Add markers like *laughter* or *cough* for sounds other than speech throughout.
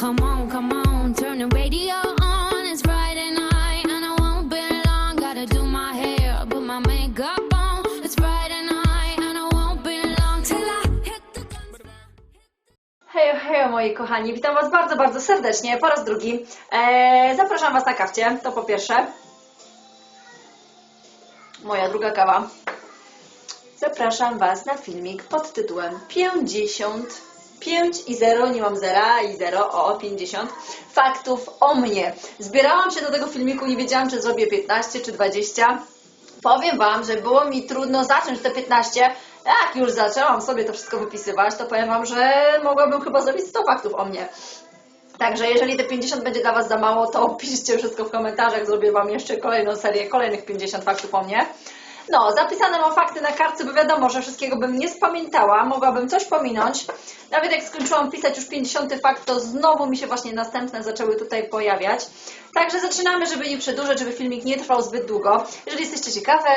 Come on, come on, turn the radio on. It's Friday night and I won't be long. Gotta do my hair, put my on. It's Friday night and I won't be long till I hit the club. Hej, hej moi kochani, witam Was bardzo, bardzo serdecznie po raz drugi. Eee, zapraszam Was na kawcie, to po pierwsze. Moja druga kawa. Zapraszam Was na filmik pod tytułem 50 5 i 0, nie mam zera i 0, o 50 faktów o mnie. Zbierałam się do tego filmiku, nie wiedziałam czy zrobię 15 czy 20. Powiem Wam, że było mi trudno zacząć te 15. Jak już zaczęłam sobie to wszystko wypisywać, to powiem Wam, że mogłabym chyba zrobić 100 faktów o mnie. Także jeżeli te 50 będzie dla Was za mało, to *laughs* piszcie wszystko w komentarzach, zrobię Wam jeszcze kolejną serię, kolejnych 50 faktów o mnie. No, zapisane mam fakty na kartce, bo wiadomo, że wszystkiego bym nie spamiętała, mogłabym coś pominąć. Nawet jak skończyłam pisać już 50 fakt, to znowu mi się właśnie następne zaczęły tutaj pojawiać. Także zaczynamy, żeby nie przedłużać, żeby filmik nie trwał zbyt długo. Jeżeli jesteście ciekawe,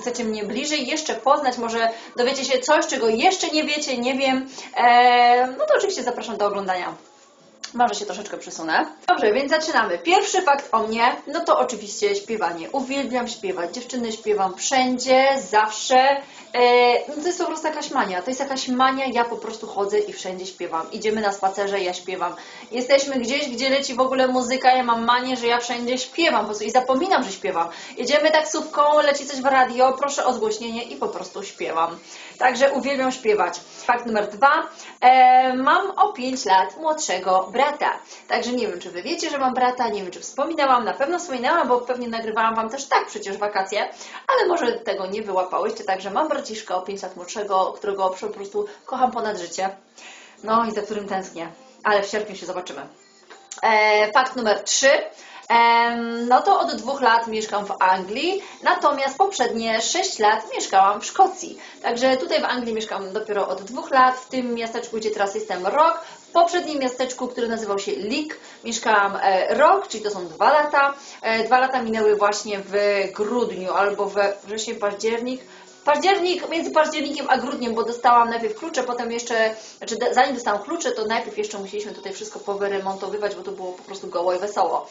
chcecie mnie bliżej jeszcze poznać, może dowiecie się coś, czego jeszcze nie wiecie, nie wiem, em, no to oczywiście zapraszam do oglądania. Może się troszeczkę przesunę. Dobrze, więc zaczynamy. Pierwszy fakt o mnie, no to oczywiście śpiewanie. Uwielbiam śpiewać. Dziewczyny śpiewam wszędzie, zawsze. E, no to jest po prostu jakaś mania. To jest jakaś mania, ja po prostu chodzę i wszędzie śpiewam. Idziemy na spacerze, ja śpiewam. Jesteśmy gdzieś, gdzie leci w ogóle muzyka, ja mam manię, że ja wszędzie śpiewam po prostu i zapominam, że śpiewam. Jedziemy taksówką, leci coś w radio, proszę o zgłośnienie i po prostu śpiewam. Także uwielbiam śpiewać. Fakt numer dwa. E, mam o 5 lat młodszego brata. Także nie wiem, czy wy wiecie, że mam brata, nie wiem, czy wspominałam, na pewno wspominałam, bo pewnie nagrywałam wam też tak przecież wakacje, ale może tego nie wyłapałyście. Także mam braciszka o 5 lat młodszego, którego po prostu kocham ponad życie. No i za którym tęsknię. Ale w sierpniu się zobaczymy. E, fakt numer 3. No to od dwóch lat mieszkam w Anglii, natomiast poprzednie 6 lat mieszkałam w Szkocji. Także tutaj w Anglii mieszkam dopiero od dwóch lat, w tym miasteczku, gdzie teraz jestem rok. W poprzednim miasteczku, który nazywał się Leek, mieszkałam e, rok, czyli to są dwa lata. E, Dwa lata minęły właśnie w grudniu albo we wrzesień, październik. Październik, między październikiem a grudniem, bo dostałam najpierw klucze, potem jeszcze, znaczy zanim dostałam klucze, to najpierw jeszcze musieliśmy tutaj wszystko powyremontowywać, bo to było po prostu goło i wesoło.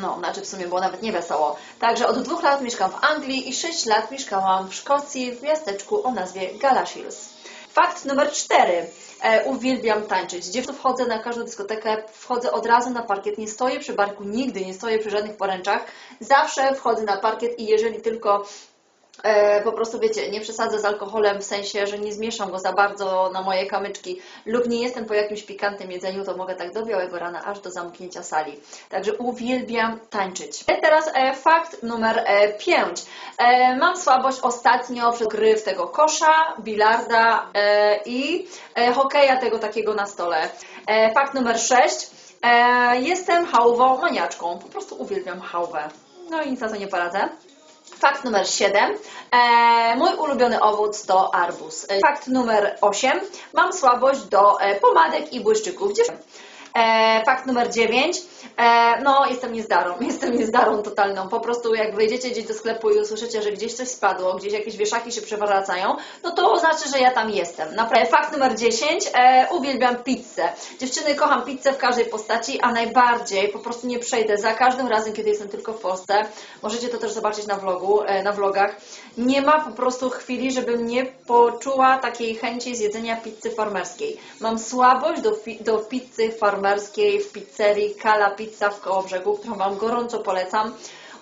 No, znaczy w sumie było nawet nie wesoło. Także od dwóch lat mieszkam w Anglii i sześć lat mieszkałam w Szkocji w miasteczku o nazwie Galashiels. Fakt numer cztery. E, uwielbiam tańczyć. Dziewczynów wchodzę na każdą dyskotekę, wchodzę od razu na parkiet, nie stoję przy barku nigdy, nie stoję przy żadnych poręczach. Zawsze wchodzę na parkiet i jeżeli tylko po prostu wiecie, nie przesadzę z alkoholem w sensie, że nie zmieszam go za bardzo na moje kamyczki lub nie jestem po jakimś pikantnym jedzeniu, to mogę tak do białego rana aż do zamknięcia sali. Także uwielbiam tańczyć. E, Teraz e, fakt numer 5. E, mam słabość ostatnio przed gry w tego kosza, bilarda e, i e, hokeja tego takiego na stole. E, fakt numer 6. E, jestem hałwą maniaczką. Po prostu uwielbiam hałwę. No i nic na to nie poradzę. Fakt numer 7. E, mój ulubiony owoc to arbuz. E, fakt numer 8. Mam słabość do e, pomadek i błyszczyków. E, fakt numer 9. E, no, jestem niezdarą. *laughs* Jestem niezdarą totalną. Po prostu jak wejdziecie gdzieś do sklepu i usłyszycie, że gdzieś coś spadło, gdzieś jakieś wieszaki się przewracają, no to oznacza, że ja tam jestem. Naprawdę. Fakt numer 10. E, uwielbiam pizzę. Dziewczyny, kocham pizzę w każdej postaci, a najbardziej po prostu nie przejdę za każdym razem, kiedy jestem tylko w Polsce. Możecie to też zobaczyć na vlogu, e, na vlogach. Nie ma po prostu chwili, żebym nie poczuła takiej chęci zjedzenia pizzy farmerskiej. Mam słabość do, do pizzy farmerskiej w pizzerii Kala Pizza w Kołobrzegu, którą Wam gorąco polecam.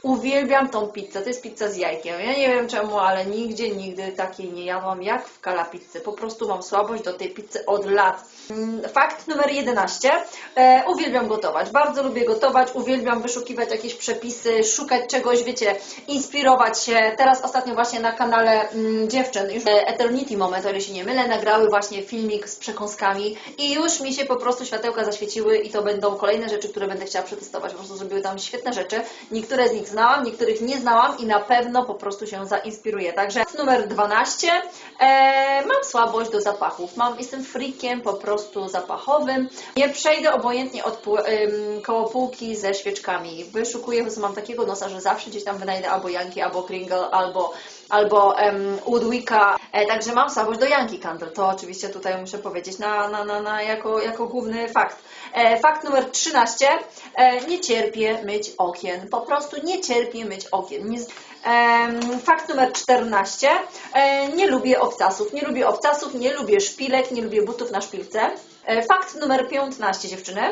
Uwielbiam tą pizzę, to jest pizza z jajkiem. Ja nie wiem czemu, ale nigdzie, nigdy takiej nie jadłam jak w Kala Pizzy. Po prostu mam słabość do tej pizzy od lat. Mm, Fakt numer 11. E, uwielbiam gotować. Bardzo lubię gotować, uwielbiam wyszukiwać jakieś przepisy, szukać czegoś, wiecie, inspirować się. Teraz ostatnio właśnie na kanale mm, dziewczyn, już e, Eternity Moment, o ile się nie mylę, nagrały właśnie filmik z przekąskami i już mi się po prostu światełka zaświeciły i to będą kolejne rzeczy, które będę chciała przetestować. Po prostu zrobiły tam świetne rzeczy. Niektóre z nich znałam, niektórych nie znałam i na pewno po prostu się zainspiruję. Także numer 12. E, mam słabość do zapachów. Mam, jestem freakiem po prostu zapachowym. Nie przejdę obojętnie od pół, ym, koło półki ze świeczkami. Wyszukuję, prostu mam takiego nosa, że zawsze gdzieś tam wynajdę albo Yankee, albo Kringle, albo albo em, Woodwicka. E, także mam słabość do Yankee Candle. To oczywiście tutaj muszę powiedzieć na, na, na, na jako, jako główny fakt. E, fakt numer 13. E, nie cierpię myć okien. Po prostu nie cierpię myć okien. Fakt numer 14. E, Nie lubię obcasów. Nie lubię obcasów, nie lubię szpilek, nie lubię butów na szpilce. Fakt numer 15, dziewczyny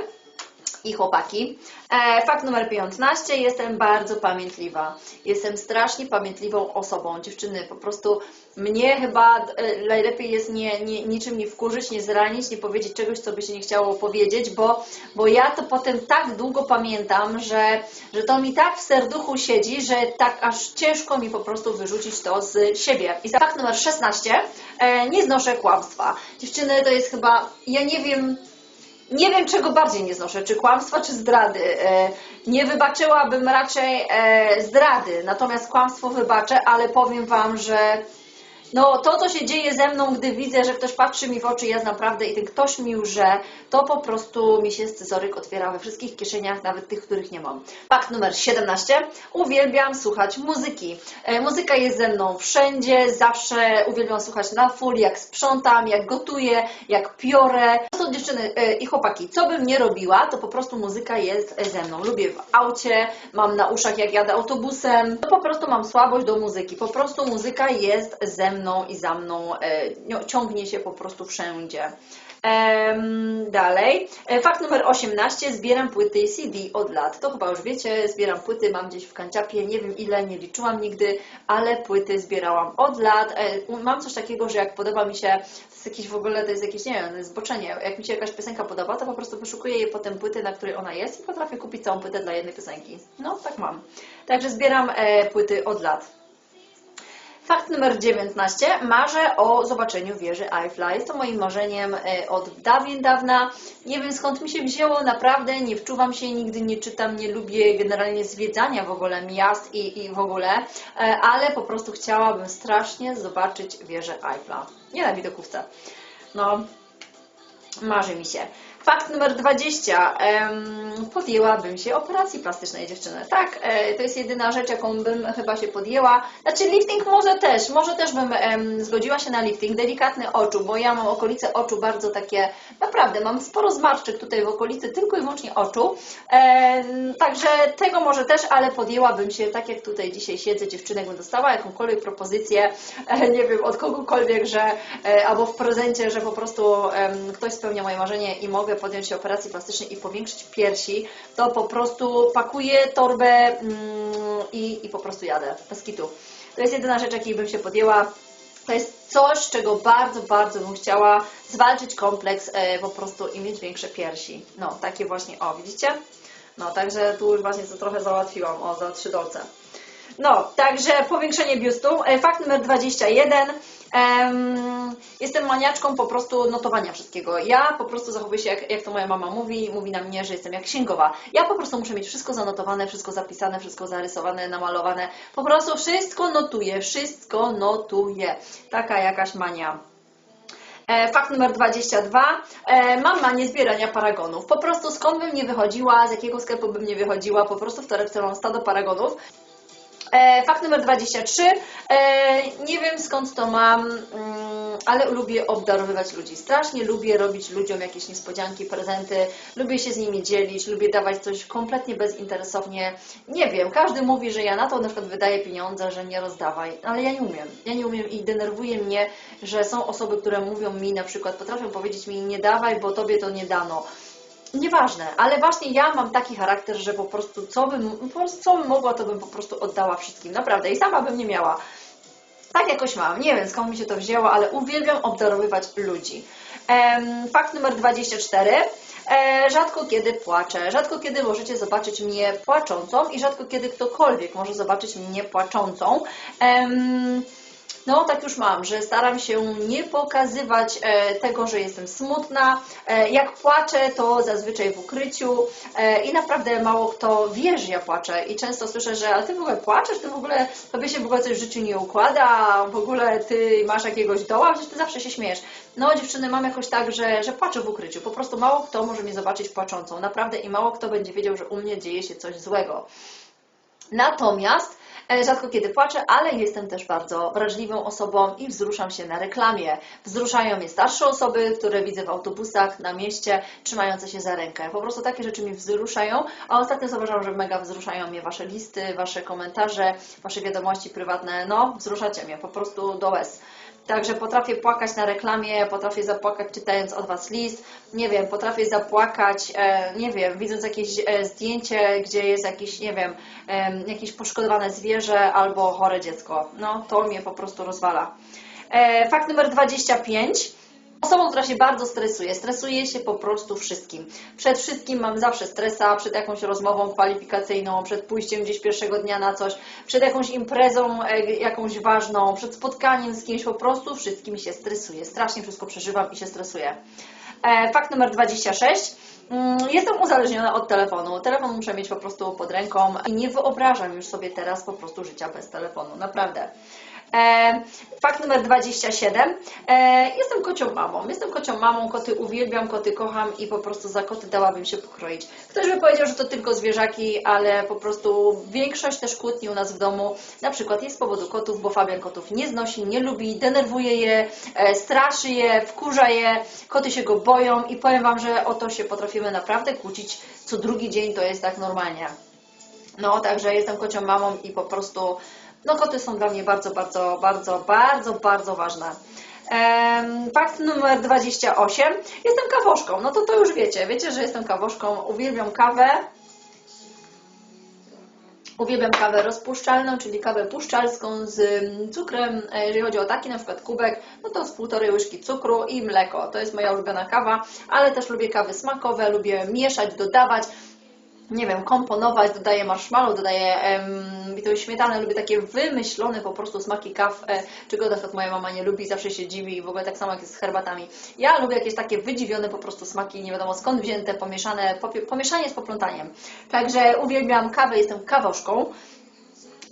i chłopaki. E, fakt numer 15. Jestem bardzo pamiętliwa. Jestem strasznie pamiętliwą osobą. Dziewczyny, po prostu mnie chyba e, najlepiej jest nie, nie, niczym nie wkurzyć, nie zranić, nie powiedzieć czegoś, co by się nie chciało powiedzieć, bo, bo ja to potem tak długo pamiętam, że, że to mi tak w serduchu siedzi, że tak aż ciężko mi po prostu wyrzucić to z siebie. I fakt numer 16. E, nie znoszę kłamstwa. Dziewczyny, to jest chyba, ja nie wiem, nie wiem, czego bardziej nie znoszę, czy kłamstwa, czy zdrady. E, Nie wybaczyłabym raczej e, zdrady, natomiast kłamstwo wybaczę, ale powiem Wam, że no, to, co się dzieje ze mną, gdy widzę, że ktoś patrzy mi w oczy, jest naprawdę i ten ktoś mi łże, to po prostu mi się scyzoryk otwiera we wszystkich kieszeniach, nawet tych, których nie mam. Fakt numer 17. Uwielbiam słuchać muzyki. E, muzyka jest ze mną wszędzie, zawsze uwielbiam słuchać na full, jak sprzątam, jak gotuję, jak piorę. Po prostu dziewczyny e, i chłopaki, co bym nie robiła, to po prostu muzyka jest ze mną. Lubię w aucie, mam na uszach jak jadę autobusem, to po prostu mam słabość do muzyki. Po prostu muzyka jest ze mną i za mną, e, no, ciągnie się po prostu wszędzie. Dalej. E, Fakt numer 18. Zbieram płyty CD od lat. To chyba już wiecie, zbieram płyty, mam gdzieś w kanciapie, nie wiem ile, nie liczyłam nigdy, ale płyty zbierałam od lat. E, Mam coś takiego, że jak podoba mi się, to jest jakieś w ogóle, to jest jakieś, nie wiem, zboczenie. Jak mi się jakaś piosenka podoba, to po prostu wyszukuję jej potem płyty, na której ona jest i potrafię kupić całą płytę dla jednej piosenki. No, tak mam. Także zbieram płyty od lat. Fakt numer 19. Marzę o zobaczeniu wieży Eiffla. Jest to moim marzeniem e, od dawien dawna. Nie wiem skąd mi się wzięło, naprawdę nie wczuwam się, nigdy nie czytam, nie lubię generalnie zwiedzania w ogóle miast i, i w ogóle, e, ale po prostu chciałabym strasznie zobaczyć wieżę Eiffla. Nie na widokówce. No, marzy mi się. Fakt numer 20. Em, podjęłabym się operacji plastycznej dziewczyny. Tak, e, to jest jedyna rzecz, jaką bym chyba się podjęła. Znaczy lifting może też, może też bym zgodziła się na lifting. Delikatny oczu, bo ja mam okolice oczu bardzo takie, naprawdę mam sporo zmarszczek tutaj w okolicy, tylko i wyłącznie oczu. Także tego może też, ale podjęłabym się, tak jak tutaj dzisiaj siedzę, dziewczynek bym dostała jakąkolwiek propozycję, e, nie wiem, od kogokolwiek, że e, albo w prezencie, że po prostu ktoś spełnia moje marzenie i mogę podjąć się operacji plastycznej i powiększyć piersi, to po prostu pakuję torbę mm, i, i po prostu jadę, bez kitu. To jest jedyna rzecz, jakiej bym się podjęła. To jest coś, czego bardzo, bardzo bym chciała zwalczyć kompleks e, po prostu i mieć większe piersi. No, takie właśnie, o, widzicie? No, także tu już właśnie to trochę załatwiłam, o, za trzy dolce. No, także powiększenie biustu. E, Fakt numer 21. Em, jestem maniaczką po prostu notowania wszystkiego. Ja po prostu zachowuję się, jak, jak to moja mama mówi, mówi na mnie, że jestem jak księgowa. Ja po prostu muszę mieć wszystko zanotowane, wszystko zapisane, wszystko zarysowane, namalowane. Po prostu wszystko notuję, wszystko notuję. Taka jakaś mania. E, Fakt numer 22. E, Mam manię zbierania paragonów. Po prostu skąd bym nie wychodziła, z jakiego sklepu bym nie wychodziła, po prostu w torebce mam stado paragonów. E, Fakt numer 23. E, Nie wiem skąd to mam, mm, ale lubię obdarowywać ludzi. Strasznie lubię robić ludziom jakieś niespodzianki, prezenty. Lubię się z nimi dzielić, lubię dawać coś kompletnie bezinteresownie. Nie wiem, każdy mówi, że ja na to na przykład wydaję pieniądze, że nie rozdawaj, ale ja nie umiem. Ja nie umiem i denerwuje mnie, że są osoby, które mówią mi na przykład, potrafią powiedzieć mi nie dawaj, bo tobie to nie dano. Nieważne, ale właśnie ja mam taki charakter, że po prostu co bym, po prostu co bym mogła, to bym po prostu oddała wszystkim. Naprawdę i sama bym nie miała. Tak jakoś mam. Nie wiem skąd mi się to wzięło, ale uwielbiam obdarowywać ludzi. Fakt numer 24. E, rzadko kiedy płaczę. Rzadko kiedy możecie zobaczyć mnie płaczącą i rzadko kiedy ktokolwiek może zobaczyć mnie płaczącą. Em, no, tak już mam, że staram się nie pokazywać e, tego, że jestem smutna. E, jak płaczę, to zazwyczaj w ukryciu e, i naprawdę mało kto wie, że ja płaczę. I często słyszę, że a ty w ogóle płaczesz, ty w ogóle, tobie się w ogóle coś w życiu nie układa, w ogóle ty masz jakiegoś doła, przecież ty zawsze się śmiejesz. No, dziewczyny, mam jakoś tak, że, że płaczę w ukryciu. Po prostu mało kto może mnie zobaczyć płaczącą. Naprawdę i mało kto będzie wiedział, że u mnie dzieje się coś złego. Natomiast Rzadko kiedy płaczę, ale jestem też bardzo wrażliwą osobą i wzruszam się na reklamie. Wzruszają mnie starsze osoby, które widzę w autobusach, na mieście, trzymające się za rękę. Po prostu takie rzeczy mnie wzruszają, a ostatnio zauważyłam, że mega wzruszają mnie Wasze listy, Wasze komentarze, Wasze wiadomości prywatne. No, wzruszacie mnie po prostu do łez. Także potrafię płakać na reklamie, potrafię zapłakać czytając od Was list, nie wiem, potrafię zapłakać, e, nie wiem, widząc jakieś e, zdjęcie, gdzie jest jakiś, nie wiem, em, jakieś poszkodowane zwierzę albo chore dziecko. No, to mnie po prostu rozwala. E, fakt numer 25. Osobą, która się bardzo stresuje. Stresuje się po prostu wszystkim. Przed wszystkim mam zawsze stresa, przed jakąś rozmową kwalifikacyjną, przed pójściem gdzieś pierwszego dnia na coś, przed jakąś imprezą e, jakąś ważną, przed spotkaniem z kimś, po prostu wszystkim się stresuję. Strasznie wszystko przeżywam i się stresuję. E, fakt numer 26. Mm, Jestem uzależniona od telefonu. Telefon muszę mieć po prostu pod ręką i nie wyobrażam już sobie teraz po prostu życia bez telefonu. Naprawdę. E, fakt numer 27. E, jestem kocią mamą. Jestem kocią mamą, koty uwielbiam, koty kocham i po prostu za koty dałabym się pokroić. Ktoś by powiedział, że to tylko zwierzaki, ale po prostu większość też kłótni u nas w domu na przykład jest z powodu kotów, bo Fabian kotów nie znosi, nie lubi, denerwuje je, e, straszy je, wkurza je, koty się go boją i powiem Wam, że o to się potrafimy naprawdę kłócić co drugi dzień, to jest tak normalnie. No, także jestem kocią mamą i po prostu, no koty są dla mnie bardzo, bardzo, bardzo, bardzo, bardzo ważne. Fakt numer 28. Jestem kawoszką. No to to już wiecie. Wiecie, że jestem kawoszką. Uwielbiam kawę. Uwielbiam kawę rozpuszczalną, czyli kawę puszczalską z cukrem. E, Jeżeli chodzi o taki na przykład kubek, no to z półtorej łyżki cukru i mleko. To jest moja ulubiona kawa, ale też lubię kawy smakowe, lubię mieszać, dodawać nie wiem, komponować, dodaję marshmallow, dodaję bitą śmietanę, lubię takie wymyślone po prostu smaki kaw, e, czego na przykład moja mama nie lubi, zawsze się dziwi i w ogóle tak samo jak jest z herbatami. Ja lubię jakieś takie wydziwione po prostu smaki, nie wiadomo skąd wzięte, pomieszane, pomieszanie z poplątaniem. Także uwielbiam kawę, jestem kawoszką.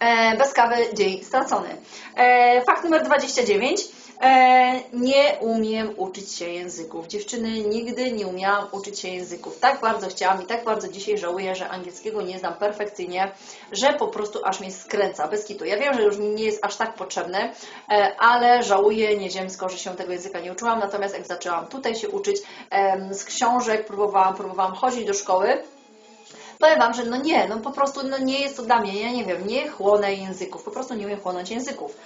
E, bez kawy dzień stracony. E, fakt numer 29. E, nie umiem uczyć się języków. Dziewczyny, nigdy nie umiałam uczyć się języków. Tak bardzo chciałam i tak bardzo dzisiaj żałuję, że angielskiego nie znam perfekcyjnie, że po prostu aż mnie skręca, bez kitu. Ja wiem, że już mi nie jest aż tak potrzebny, e, ale żałuję nieziemsko, że się tego języka nie uczyłam. Natomiast jak zaczęłam tutaj się uczyć em, z książek, próbowałam, próbowałam chodzić do szkoły, Powiem Wam, że no nie, no po prostu no nie jest to dla mnie, ja nie wiem, nie chłonę języków, po prostu nie umiem chłonąć języków.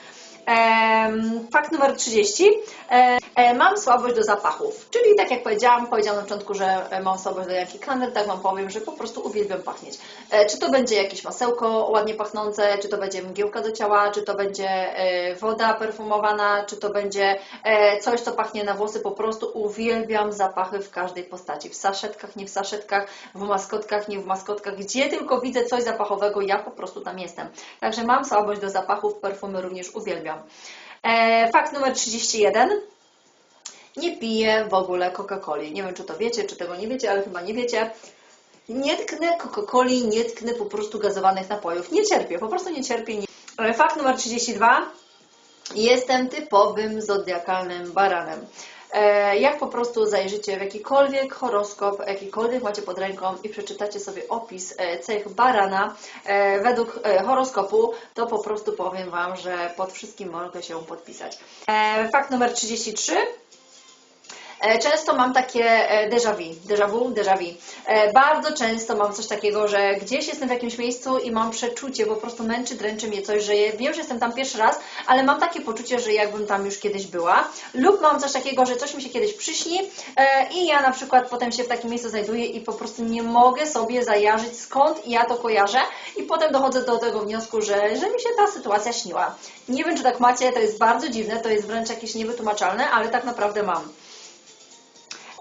Fakt numer 30. E, e, mam słabość do zapachów, czyli tak jak powiedziałam, powiedziałam na początku, że e, mam słabość do Janki Candle, tak Wam powiem, że po prostu uwielbiam pachnieć. Czy to będzie jakieś masełko ładnie pachnące, czy to będzie mgiełka do ciała, czy to będzie woda perfumowana, czy to będzie coś, co pachnie na włosy, po prostu uwielbiam zapachy w każdej postaci, w saszetkach, nie w saszetkach, w maskotkach, nie w maskotkach, gdzie tylko widzę coś zapachowego, ja po prostu tam jestem. Także mam słabość do zapachów, perfumy również uwielbiam. E, fakt numer 31. Nie piję w ogóle Coca-Coli. Nie wiem, czy to wiecie, czy tego nie wiecie, ale chyba nie wiecie. Nie tknę Coca-Coli, nie tknę po prostu gazowanych napojów. Nie cierpię, po prostu nie cierpię. E, Fakt numer 32. Jestem typowym zodiakalnym baranem. E, Jak po prostu zajrzycie w jakikolwiek horoskop, jakikolwiek macie pod ręką i przeczytacie sobie opis e, cech barana e, według horoskopu, to po prostu powiem Wam, że pod wszystkim mogę się podpisać. Fakt numer 33. E, Często mam takie e, déjà vu, déjà vu, déjà vu. E, Bardzo często mam coś takiego, że gdzieś jestem w jakimś miejscu i mam przeczucie, po prostu męczy, dręczy mnie coś, że wiem, że jestem tam pierwszy raz, ale mam takie poczucie, że jakbym tam już kiedyś była. Lub mam coś takiego, że coś mi się kiedyś przyśni i ja na przykład potem się w takim miejscu znajduję i po prostu nie mogę sobie zajarzyć skąd ja to kojarzę i potem dochodzę do tego wniosku, że, że mi się ta sytuacja śniła. Nie wiem, czy tak macie, to jest bardzo dziwne, to jest wręcz jakieś niewytłumaczalne, ale tak naprawdę mam.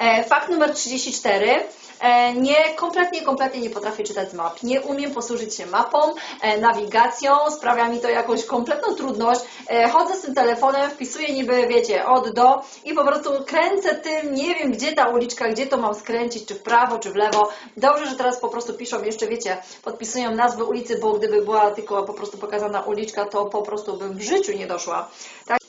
E, Fakt numer 34. E, Nie, kompletnie, kompletnie nie potrafię czytać map. Nie umiem posłużyć się mapą, e, nawigacją, sprawia mi to jakąś kompletną trudność. Chodzę z tym telefonem, wpisuję niby, wiecie, od do i po prostu kręcę tym, nie wiem gdzie ta uliczka, gdzie to mam skręcić, czy w prawo, czy w lewo. Dobrze, że teraz po prostu piszą jeszcze, wiecie, podpisują nazwy ulicy, bo gdyby była tylko po prostu pokazana uliczka, to po prostu bym w życiu nie doszła. Tak?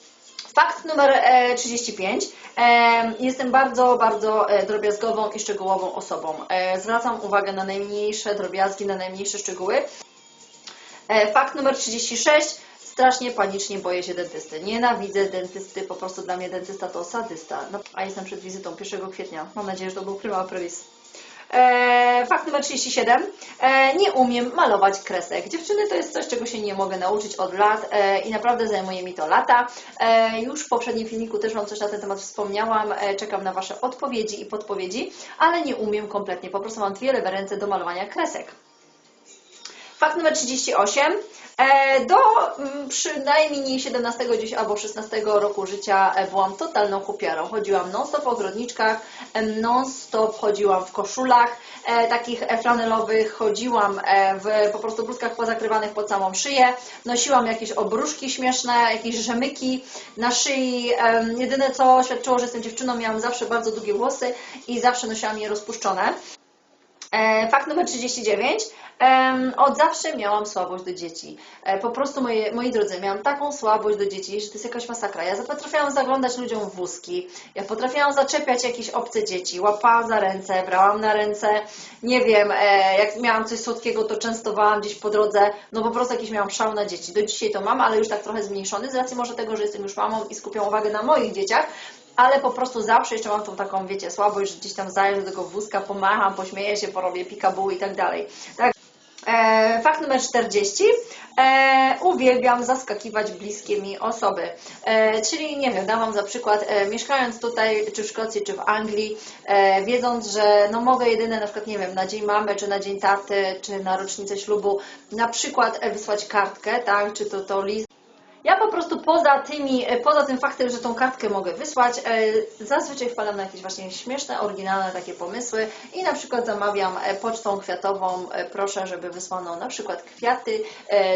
Fakt numer e, 35. E, Jestem bardzo, bardzo e, drobiazgową i szczegółową osobą. E, Zwracam uwagę na najmniejsze drobiazgi, na najmniejsze szczegóły. E, fakt numer 36. Strasznie panicznie boję się dentysty. Nienawidzę dentysty, po prostu dla mnie dentysta to sadysta. No, a jestem przed wizytą 1 kwietnia. Mam nadzieję, że to był prima aprilis. E, fakt numer 37. E, nie umiem malować kresek. Dziewczyny to jest coś, czego się nie mogę nauczyć od lat e, i naprawdę zajmuje mi to lata. E, już w poprzednim filmiku też Wam coś na ten temat wspomniałam. E, czekam na Wasze odpowiedzi i podpowiedzi, ale nie umiem kompletnie. Po prostu mam dwie lewe ręce do malowania kresek. Fakt numer 38. E, Do mm, przynajmniej 17 gdzieś albo 16 roku życia e, byłam totalną kupiarą. Chodziłam non-stop w ogrodniczkach, em, non-stop chodziłam w koszulach e, takich e, flanelowych, chodziłam e, w po prostu bluzkach pozakrywanych pod samą szyję, nosiłam jakieś obruszki śmieszne, jakieś rzemyki na szyi. Jedyne co świadczyło, że jestem dziewczyną, miałam zawsze bardzo długie włosy i zawsze nosiłam je rozpuszczone. E, Fakt numer 39. Em, Od zawsze miałam słabość do dzieci. E, Po prostu, moje, moi drodzy, miałam taką słabość do dzieci, że to jest jakaś masakra. Ja potrafiłam zaglądać ludziom w wózki, ja potrafiłam zaczepiać jakieś obce dzieci, łapałam za ręce, brałam na ręce, nie wiem, e, jak miałam coś słodkiego, to częstowałam gdzieś po drodze, no po prostu jakiś miałam szał na dzieci. Do dzisiaj to mam, ale już tak trochę zmniejszony, z racji może tego, że jestem już mamą i skupiam uwagę na moich dzieciach, ale po prostu zawsze jeszcze mam tą taką, wiecie, słabość, że gdzieś tam zajrzę do tego wózka, pomacham, pośmieję się, porobię pikabu i tak dalej. Tak. E, fakt numer 40. E, uwielbiam zaskakiwać bliskie mi osoby. E, czyli, nie wiem, dam Wam za przykład, e, mieszkając tutaj, czy w Szkocji, czy w Anglii, e, wiedząc, że no mogę jedyne, na przykład, nie wiem, na dzień mamy, czy na dzień taty, czy na rocznicę ślubu, na przykład e, wysłać kartkę, tak, czy to, to list, ja po prostu poza tymi, e, poza tym faktem, że tą kartkę mogę wysłać, e, zazwyczaj wpadam na jakieś właśnie śmieszne, oryginalne takie pomysły i na przykład zamawiam e, pocztą kwiatową, proszę, żeby wysłano na przykład kwiaty,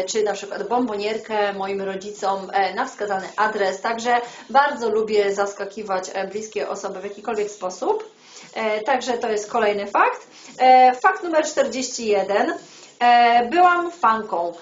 czy na przykład bombonierkę moim rodzicom na wskazany adres. Także bardzo lubię zaskakiwać bliskie osoby w jakikolwiek sposób. Także to jest kolejny fakt. Fakt numer 41. E, Byłam fanką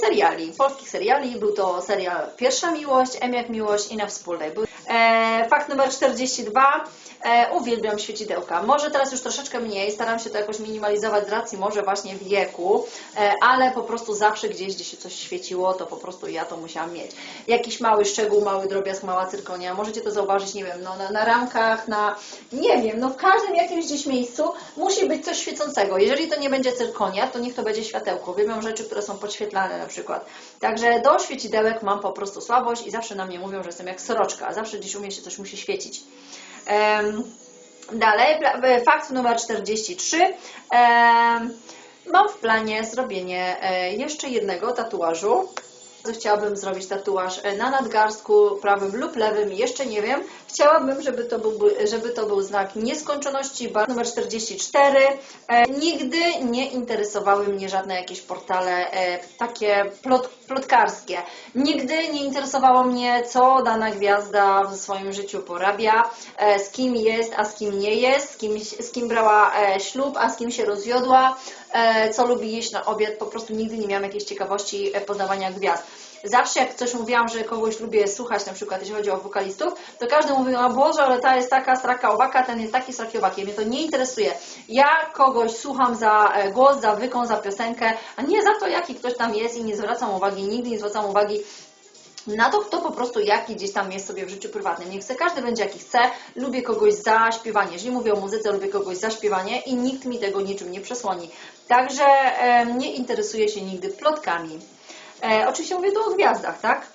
seriali, polskich seriali. Był to serial Pierwsza Miłość, M jak Miłość i Na Wspólnej. E, fakt numer 42. E, uwielbiam świecidełka. Może teraz już troszeczkę mniej, staram się to jakoś minimalizować z racji może właśnie wieku, e, ale po prostu zawsze gdzieś, gdzie się coś świeciło, to po prostu ja to musiałam mieć. Jakiś mały szczegół, mały drobiazg, mała cyrkonia. Możecie to zauważyć, nie wiem, no, na, na ramkach, na, nie wiem, no w każdym jakimś gdzieś miejscu musi być coś świecącego. Jeżeli to nie będzie cyrkonia, to niech to będzie światełko. Uwielbiam rzeczy, które są podświetlane na przykład. Także do świecidełek mam po prostu słabość i zawsze na mnie mówią, że jestem jak soroczka. Zawsze gdzieś u mnie się coś musi świecić. Dalej, e, fakt numer 43. Em, Mam w planie zrobienie e, jeszcze jednego tatuażu. Chciałabym zrobić tatuaż na nadgarstku prawym lub lewym, jeszcze nie wiem. Chciałabym, żeby to był, żeby to był znak nieskończoności. Bar numer 44. E, nigdy nie interesowały mnie żadne jakieś portale e, takie plot, plotkarskie. Nigdy nie interesowało mnie, co dana gwiazda w swoim życiu porabia, e, z kim jest, a z kim nie jest, z kim, z kim brała ślub, a z kim się rozwiodła, co lubi jeść na obiad. Po prostu nigdy nie miałam jakiejś ciekawości e, poznawania gwiazd. Zawsze jak coś mówiłam, że kogoś lubię słuchać, na przykład jeśli chodzi o wokalistów, to każdy mówił, o Boże, ale ta jest taka straka owaka, ten jest taki straki owaki. Mnie to nie interesuje. Ja kogoś słucham za e, głos, za wykon, za piosenkę, a nie za to, jaki ktoś tam jest i nie zwracam uwagi, nigdy nie zwracam uwagi na to, kto po prostu jaki gdzieś tam jest sobie w życiu prywatnym. Nie chcę, każdy będzie jaki chce. Lubię kogoś za śpiewanie. Jeżeli mówię o muzyce, lubię kogoś za śpiewanie i nikt mi tego niczym nie przesłoni. Także e, nie interesuję się nigdy plotkami. E, oczywiście mówię tu o gwiazdach, tak?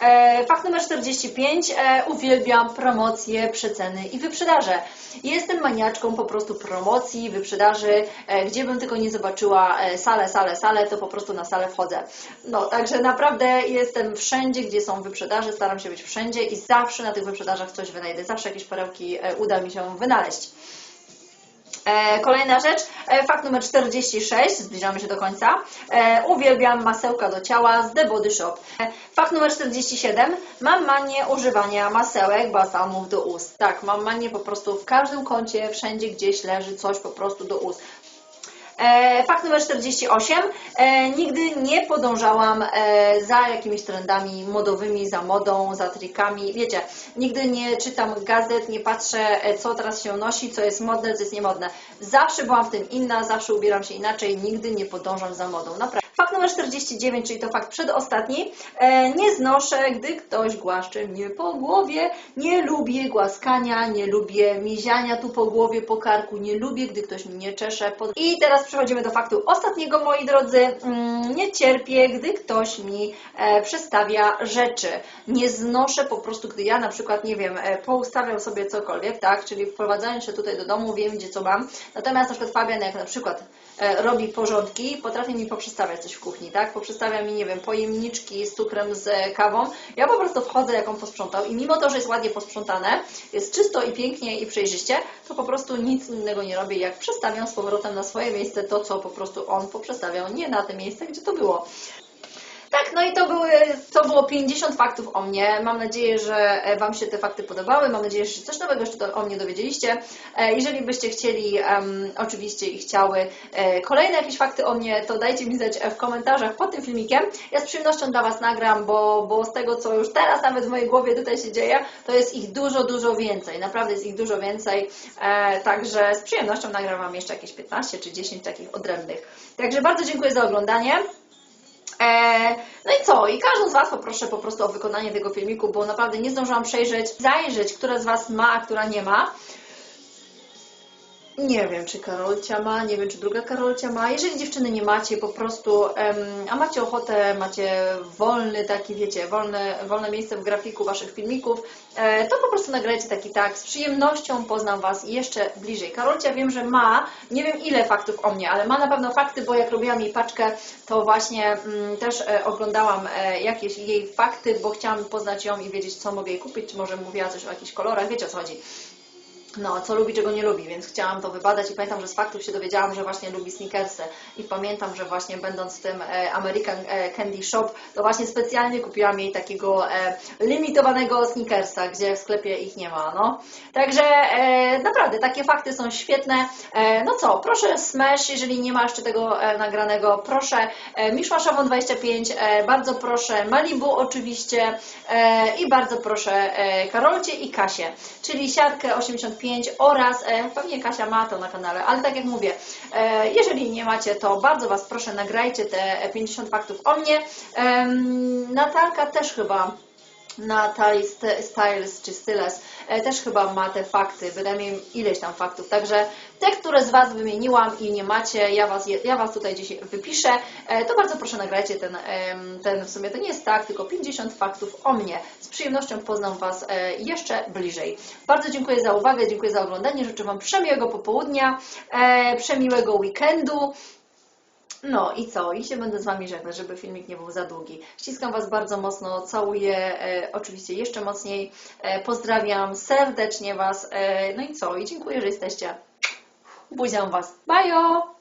E, fakt numer 45. E, uwielbiam promocje, przeceny i wyprzedaże. Jestem maniaczką po prostu promocji, wyprzedaży. E, gdzie bym tylko nie zobaczyła e, salę, salę, salę, to po prostu na salę wchodzę. No, także naprawdę jestem wszędzie, gdzie są wyprzedaże, staram się być wszędzie i zawsze na tych wyprzedażach coś wynajdę. Zawsze jakieś perełki uda mi się wynaleźć. E, Kolejna rzecz, e, fakt numer 46, zbliżamy się do końca. E, uwielbiam masełka do ciała z The Body Shop. Fakt numer 47, mam manię używania masełek, balsamów do ust. Tak, mam manię po prostu w każdym kącie, wszędzie gdzieś leży coś po prostu do ust. E, Fakt numer 48. E, nigdy nie podążałam e, za jakimiś trendami modowymi, za modą, za trikami. Wiecie, nigdy nie czytam gazet, nie patrzę, co teraz się nosi, co jest modne, co jest niemodne. Zawsze byłam w tym inna, zawsze ubieram się inaczej, nigdy nie podążam za modą. Naprawdę. Fakt numer 49, czyli to fakt przedostatni. E, nie znoszę, gdy ktoś głaszcze mnie po głowie. Nie lubię głaskania, nie lubię miziania tu po głowie, po karku. Nie lubię, gdy ktoś mnie czesze. I teraz przechodzimy do faktu ostatniego, moi drodzy. Mm, nie cierpię, gdy ktoś mi e, przestawia rzeczy. Nie znoszę po prostu, gdy ja na przykład, nie wiem, e, poustawiam sobie cokolwiek, tak, czyli wprowadzając się tutaj do domu, wiem gdzie co mam. Natomiast na przykład Fabian, jak na przykład robi porządki, potrafi mi poprzestawiać coś w kuchni, tak? Poprzestawia mi, nie wiem, pojemniczki z cukrem, z e, kawą. Ja po prostu wchodzę, jak on posprzątał i mimo to, że jest ładnie posprzątane, jest czysto i pięknie i przejrzyście, to po prostu nic innego nie robię, jak przestawiam z powrotem na swoje miejsce to, co po prostu on poprzestawiał, nie na te miejsce, gdzie to było. Tak, no i to, były, to było 50 faktów o mnie. Mam nadzieję, że e, Wam się te fakty podobały. Mam nadzieję, że coś nowego jeszcze o mnie dowiedzieliście. E, Jeżeli byście chcieli, em, oczywiście i chciały e, kolejne jakieś fakty o mnie, to dajcie mi znać e, w komentarzach pod tym filmikiem. Ja z przyjemnością dla Was nagram, bo, bo z tego, co już teraz nawet w mojej głowie tutaj się dzieje, to jest ich dużo, dużo więcej. Naprawdę jest ich dużo więcej. E, Także z przyjemnością nagram Wam jeszcze jakieś 15 czy 10 takich odrębnych. Także bardzo dziękuję za oglądanie. E, No i co? I każdą z Was poproszę po prostu o wykonanie tego filmiku, bo naprawdę nie zdążyłam przejrzeć, zajrzeć, która z Was ma, a która nie ma. Nie wiem, czy Karolcia ma, nie wiem, czy druga Karolcia ma. Jeżeli dziewczyny nie macie, po prostu, a macie ochotę, macie wolny taki, wiecie, wolne, wolne miejsce w grafiku Waszych filmików, e, to po prostu nagrajcie taki tak. Z przyjemnością poznam Was jeszcze bliżej. Karolcia wiem, że ma, nie wiem ile faktów o mnie, ale ma na pewno fakty, bo jak robiłam jej paczkę, to właśnie mm, też e, oglądałam e, jakieś jej fakty, bo chciałam poznać ją i wiedzieć, co mogę jej kupić, czy może mówiła coś o jakichś kolorach, wiecie o co chodzi no, co lubi, czego nie lubi, więc chciałam to wybadać i pamiętam, że z faktów się dowiedziałam, że właśnie lubi sneakersy i pamiętam, że właśnie będąc w tym e, American e, Candy Shop, to właśnie specjalnie kupiłam jej takiego e, limitowanego sneakersa, gdzie w sklepie ich nie ma, no. Także naprawdę, takie fakty są świetne. No co, proszę Smash, jeżeli nie ma jeszcze tego nagranego, proszę Miszmaszową 25, e, bardzo proszę Malibu oczywiście i bardzo proszę Karolcie i Kasię, czyli siatkę 85 oraz e, pewnie Kasia ma to na kanale, ale tak jak mówię, e, jeżeli nie macie, to bardzo Was proszę nagrajcie te 50 faktów o mnie. Natalka też chyba Natalie St- Styles czy Styles e, też chyba ma te fakty, bynajmniej ileś tam faktów. Także te, które z Was wymieniłam i nie macie, ja Was, ja was tutaj dzisiaj wypiszę, e, to bardzo proszę nagrajcie ten, ten, w sumie to nie jest tak, tylko 50 faktów o mnie. Z przyjemnością poznam Was e, jeszcze bliżej. Bardzo dziękuję za uwagę, dziękuję za oglądanie, życzę Wam przemiłego popołudnia, przemiłego weekendu. No i co? I się będę z Wami żegnać, żeby filmik nie był za długi. Ściskam Was bardzo mocno, całuję e, oczywiście jeszcze mocniej. E, pozdrawiam serdecznie Was. E, no i co? I dziękuję, że jesteście. Buziam Was. Bajo!